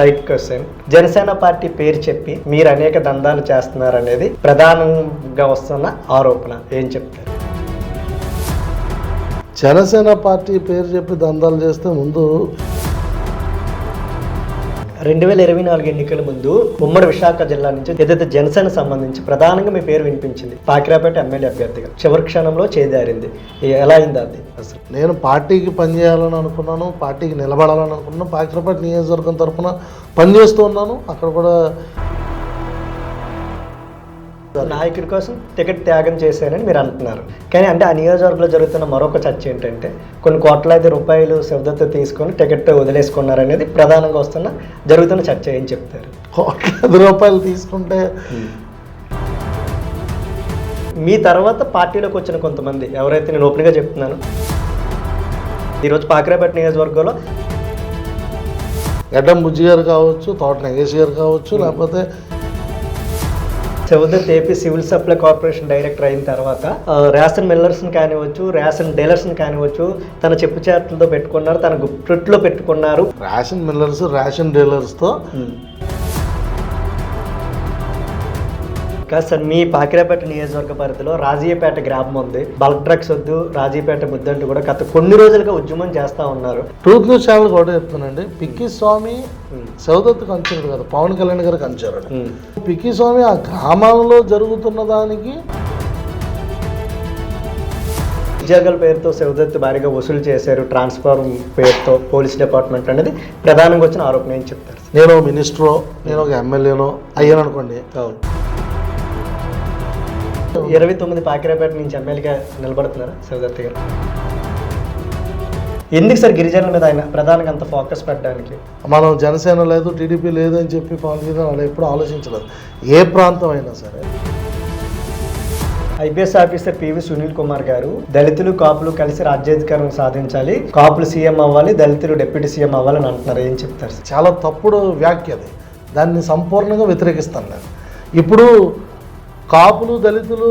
Side question Janasena party పేరు చెప్పి మీరు అనేక దందాలు చేస్తున్నారు అనేది ప్రధానంగా వస్తున్న ఆరోపణ. ఏం చెప్తారు? జనసేన పార్టీ పేరు చెప్పి దందాలు చేస్తే ముందు రెండు వేల ఇరవై నాలుగు ఎన్నికల ముందు ఉమ్మడి విశాఖ జిల్లా నుంచి ఏదైతే జనసేన సంబంధించి ప్రధానంగా మీ పేరు వినిపించింది. పాకిరాపేట ఎమ్మెల్యే అభ్యర్థిగా. చివరి క్షణంలో చేదారింది. ఎలా అయింది అది? అసలు నేను పార్టీకి పనిచేయాలని అనుకున్నాను పార్టీకి నిలబడాలని అనుకున్నాను. పాకిరాపేట నియోజకవర్గం తరఫున పనిచేస్తూ ఉన్నాను. అక్కడ కూడా నాయకుడి కోసం టికెట్ త్యాగం చేశారని మీరు అంటున్నారు. కానీ అంటే ఆ నియోజకవర్గంలో జరుగుతున్న మరొక చర్చ ఏంటంటే కొన్ని కోట్లాది రూపాయలు శబ్దతో తీసుకొని టికెట్ వదిలేసుకున్నారు అనేది ప్రధానంగా వస్తున్న జరుగుతున్న చర్చ ఏం చెప్తారు. కోట్లాది రూపాయలు తీసుకుంటే మీ తర్వాత పార్టీలోకి వచ్చిన కొంతమంది ఎవరైతే నేను ఓపెన్గా చెప్తున్నాను ఈరోజు పాకిరాపేట నియోజకవర్గంలో గడ్డం బుజ్జి గారు కావచ్చు తోట నగేష్ గారు కావచ్చు లేకపోతే చౌదత్ AP civil supply corporation director అయిన తర్వాత రేషన్ మిల్లర్స్ని కానివచ్చు రేషన్ డీలర్స్ని కానివచ్చు తన చెప్పు చేతులతో పెట్టుకున్నారు తన గుప్పెట్లో పెట్టుకున్నారు. రేషన్ మిల్లర్స్ రేషన్ డీలర్స్తో కాదు సార్ మీ పాకిరాపేట నియోజకవర్గ పరిధిలో రాజీయపేట గ్రామం ఉంది. బల్క్ డ్రగ్స్ వద్దు రాజీపేట ముద్దంటూ కూడా గత కొన్ని రోజులుగా ఉద్యమం చేస్తా ఉన్నారు. ట్రూత్ న్యూస్ ఛానల్ కూడా చెప్తానండి పిక్కి స్వామి సౌదత్తు కంచారు కదా పవన్ కళ్యాణ్ గారు కంచారు ఉమ్. పిక్కి స్వామి ఆ గ్రామంలో జరుగుతున్న దానికి ఉద్యోగాల పేరుతో శివదత్తు భారీగా వసూలు చేశారు. ట్రాన్స్ఫర్ పేరుతో పోలీస్ డిపార్ట్మెంట్ అనేది ప్రధానంగా వచ్చిన ఆరోపణ ఏం చెప్తారు నేను మినిస్టరో నేను ఒక ఎమ్మెల్యేనో అయ్యాను అనుకోండి. ఇరవై తొమ్మిది పాకిరాపేట నుంచి ఎమ్మెల్యేగా నిలబడుతున్నారు? శివదత్తి గారు. ఎందుకు సార్ గిరిజనుల మీద ఆయన ప్రధానంగా అంత ఫోకస్ పెట్టడానికి? మనం జనసేన లేదు టీడీపీ లేదు అని చెప్పి పవన్ కళ్యాణ్ వాళ్ళు ఎప్పుడు ఆలోచించలేదు. ఏ ప్రాంతం అయినా సరే. IPS officer PV Sunil Kumar గారు దళితులు కాపులు కలిసి రాజ్యాధికారం సాధించాలి. కాపులు సీఎం అవ్వాలి దళితులు డిప్యూటీ సీఎం అవ్వాలని అంటున్నారు. ఏం చెప్తారు సార్? చాలా తప్పుడు వ్యాఖ్య అది. దాన్ని సంపూర్ణంగా వ్యతిరేకిస్తాను నేను. ఇప్పుడు కాపులు దళితులు